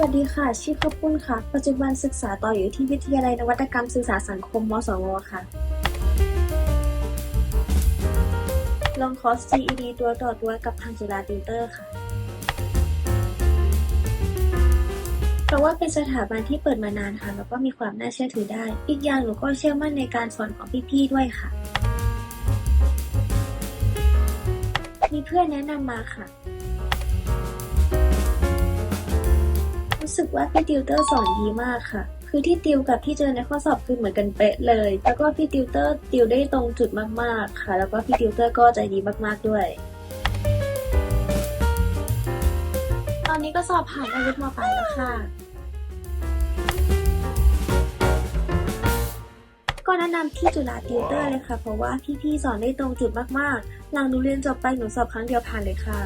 วัสดีค่ะ ชื่อข้าวปุ้นค่ะ ปัจจุบันศึกษาต่ออยู่ที่วิทยาลัยนวัตกรรมสื่อสารสังคม มสว ค่ะ ลองคอร์ส GED ตัวต่อตัวกับทางจุฬาติวเตอร์ค่ะ เพราะว่าเป็นสถาบันที่เปิดมานานค่ะ แล้วก็มีความน่าเชื่อถือได้ อีกอย่างหนูก็เชื่อมั่นในการสอนของพี่ๆ ด้วยค่ะ มีเพื่อนแนะนำมาค่ะ สึกว่าพี่ติวเตอร์สอนดีมากค่ะ คือที่ติวกับที่เจอในข้อสอบคือเหมือนกันเป๊ะเลย แล้วก็พี่ติวเตอร์ติวได้ตรงจุดมากๆค่ะ แล้วก็พี่ติวเตอร์ก็ใจดีมากๆด้วย ตอนนี้ก็สอบผ่านอาวุธมปลายแล้วค่ะก็แนะนำที่จุฬาติวเตอร์เลยค่ะ เพราะว่าพี่ๆสอนได้ตรงจุดมากๆ หลังหนูเรียนจบไปหนูสอบครั้งเดียวผ่านเลยค่ะ